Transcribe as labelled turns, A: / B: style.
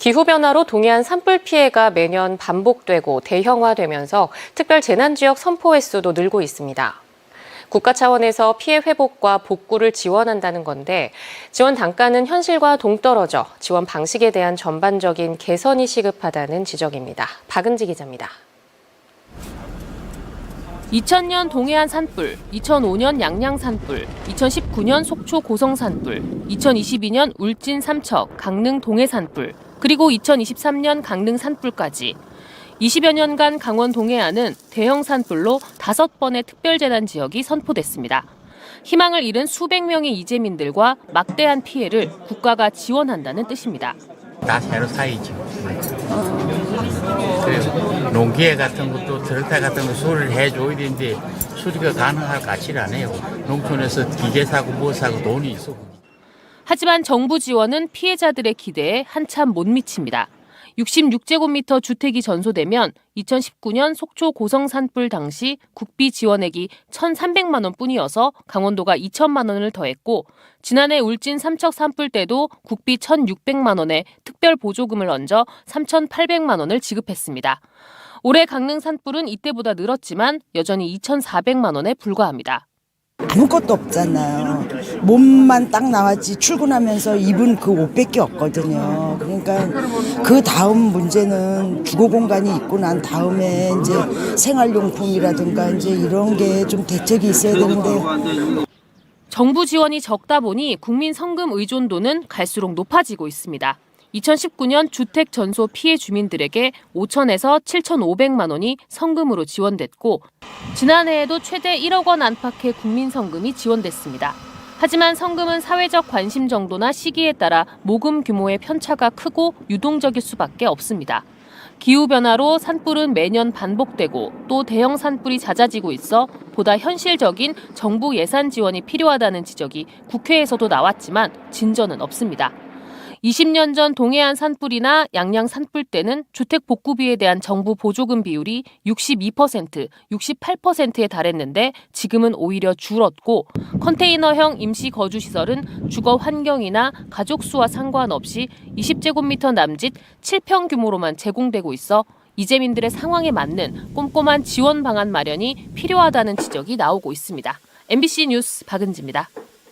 A: 기후변화로 동해안 산불 피해가 매년 반복되고 대형화되면서 특별 재난지역 선포 횟수도 늘고 있습니다. 국가 차원에서 피해 회복과 복구를 지원한다는 건데 지원 단가는 현실과 동떨어져 지원 방식에 대한 전반적인 개선이 시급하다는 지적입니다. 박은지 기자입니다.
B: 2000년 동해안 산불, 2005년 양양 산불, 2019년 속초 고성 산불, 2022년 울진 삼척, 강릉 동해 산불, 그리고 2023년 강릉 산불까지 20여 년간 강원 동해안은 대형 산불로 다섯 번의 특별재난 지역이 선포됐습니다. 희망을 잃은 수백 명의 이재민들과 막대한 피해를 국가가 지원한다는 뜻입니다.
C: 다 새로 사이죠. 그리고 농기계 같은 것도 트랙터 같은 거 수리를 해줘야 되는데 수리가 가능할 가치를 안 해요. 농촌에서 기계 사고 뭐 사고 돈이 있어.
B: 하지만 정부 지원은 피해자들의 기대에 한참 못 미칩니다. 66제곱미터 주택이 전소되면 2019년 속초 고성 산불 당시 국비 지원액이 1,300만 원뿐이어서 강원도가 2천만 원을 더했고 지난해 울진 삼척 산불 때도 국비 1,600만 원에 특별 보조금을 얹어 3,800만 원을 지급했습니다. 올해 강릉 산불은 이때보다 늘었지만 여전히 2,400만 원에 불과합니다.
D: 아무것도 없잖아요. 몸만 딱 나왔지 출근하면서 입은 그 옷밖에 없거든요. 그러니까 그 다음 문제는 주거 공간이 있고 난 다음에 이제 생활용품이라든가 이제 이런 게 좀 대책이 있어야 되는데
B: 정부 지원이 적다 보니 국민 성금 의존도는 갈수록 높아지고 있습니다. 2019년 주택 전소 피해 주민들에게 5천에서 7,500만 원이 성금으로 지원됐고 지난해에도 최대 1억 원 안팎의 국민 성금이 지원됐습니다. 하지만 성금은 사회적 관심 정도나 시기에 따라 모금 규모의 편차가 크고 유동적일 수밖에 없습니다. 기후변화로 산불은 매년 반복되고 또 대형 산불이 잦아지고 있어 보다 현실적인 정부 예산 지원이 필요하다는 지적이 국회에서도 나왔지만 진전은 없습니다. 20년 전 동해안 산불이나 양양 산불 때는 주택 복구비에 대한 정부 보조금 비율이 62%, 68%에 달했는데 지금은 오히려 줄었고 컨테이너형 임시 거주 시설은 주거 환경이나 가족 수와 상관없이 20제곱미터 남짓 7평 규모로만 제공되고 있어 이재민들의 상황에 맞는 꼼꼼한 지원 방안 마련이 필요하다는 지적이 나오고 있습니다. MBC 뉴스 박은지입니다.